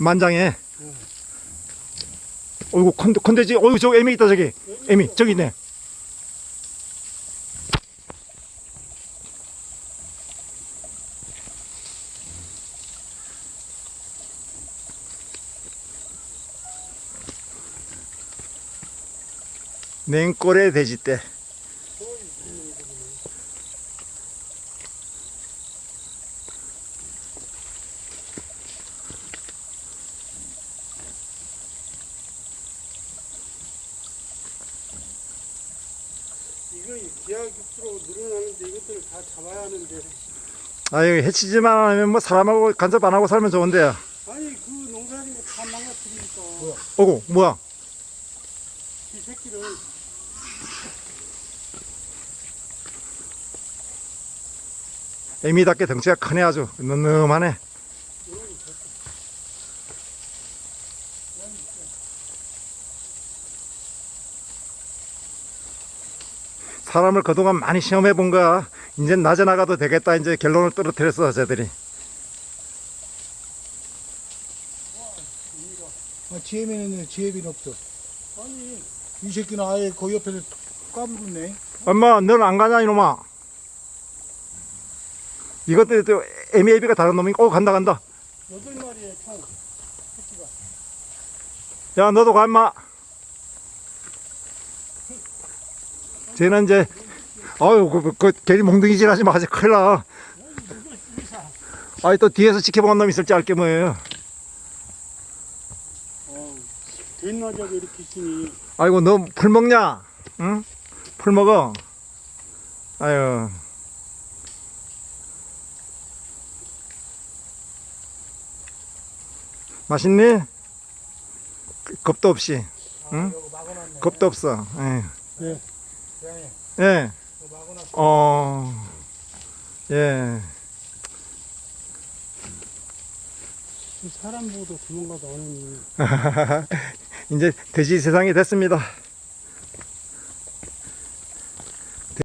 만장에. 어이구, 컨, 컨대지. 어이구, 저 애미 있다, 저기. 애미, 저기 있네. 냉골의 돼지떼. 이거 기하급수로 늘어나는데 이것들을 다 잡아야 하는데. 아유, 해치지만 않으면 뭐 사람하고 간섭 안 하고 살면 좋은데요. 아니 그 농사진 거다 망가뜨리니까. 어구, 뭐야? 이 새끼를. 애미답게 덩치가 크네 아주. 늠름하네 사람을 그동안 많이 시험해 본 거야. 이제 낮에 나가도 되겠다. 이제 결론을 떨어뜨렸어 쟤들이. 아, 지혜면은 지혜비는 없어. 아니 이 새끼는 아예 그 옆에서 까불네. 엄마 너는 안 가냐 이놈아? 이것도 또 애미애비가 다른 놈이니까 어 간다 간다. 여덟 마리에 총. 새끼가. 야 너도 가 임마 쟤는 이제 아유 그, 그, 그 괜히 몽둥이질 하지 마 아직 큰일 나 아이 또 뒤에서 지켜보는 놈 있을지 알게 뭐예요 어 대낮하게 이렇게 있으니 아이고 너 풀 먹냐 응? 풀 먹어 아유 맛있니? 그- 겁도 없이 응? 겁도 없어 예. 예. 네. 예. 막아놨어. 어, 예. 사람 보고도 도망가도 안 오니 이제 돼지 세상이 됐습니다.